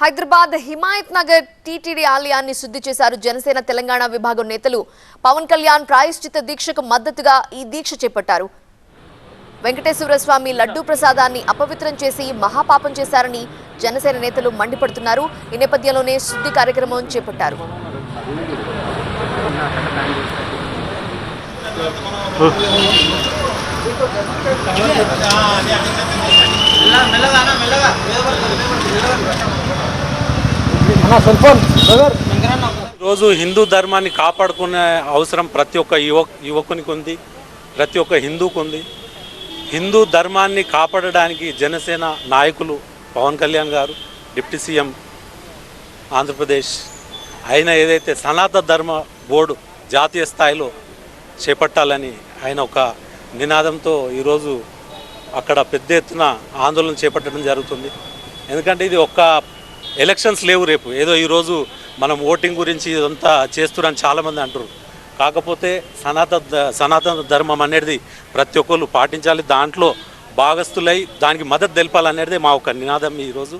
Hyderabad Himayat Nagar TTD ఆలయాన్ని శుద్ధి చేశారు జనసేన తెలంగాణ విభాగం నేతలు. పవన్ కళ్యాణ్ ప్రాయశ్చిత దీక్షకు మద్దతుగా ఈ దీక్ష చేపట్టారు. వెంకటేశ్వర స్వామి లడ్డూ ప్రసాదాన్ని అపవిత్రం చేసి మహాపాపం చేశారని జనసేన నేతలు మండిపడుతున్నారు. ఈ నేపథ్యంలోనే శుద్ధి కార్యక్రమం చేపట్టారు. రోజు హిందూ ధర్మాన్ని కాపాడుకునే అవసరం ప్రతి ఒక్క యువ యువకునికి ఉంది ప్రతి ఒక్క హిందూకు ఉంది హిందూ ధర్మాన్ని కాపాడడానికి జనసేన నాయకులు పవన్ కళ్యాణ్ గారు డిప్యూటీ సీఎం ఆంధ్రప్రదేశ్ ఆయన ఏదైతే సనాతన ధర్మ బోర్డు జాతీయ స్థాయిలో చేపట్టాలని ఆయన ఒక నినాదంతో ఈరోజు అక్కడ పెద్ద ఎత్తున ఆందోళన చేపట్టడం జరుగుతుంది. ఎందుకంటే ఇది ఒక్క ఎలక్షన్స్ లేవు రేపు. ఏదో ఈరోజు మనం ఓటింగ్ గురించి ఇదంతా చేస్తున్నారని చాలామంది అంటారు కాకపోతే సనాతన సనాతన ధర్మం అనేది ప్రతి ఒక్కరు పాటించాలి. దాంట్లో భాగస్థులై దానికి మద్దతు తెలపాలనేది మా ఒక నినాదం ఈరోజు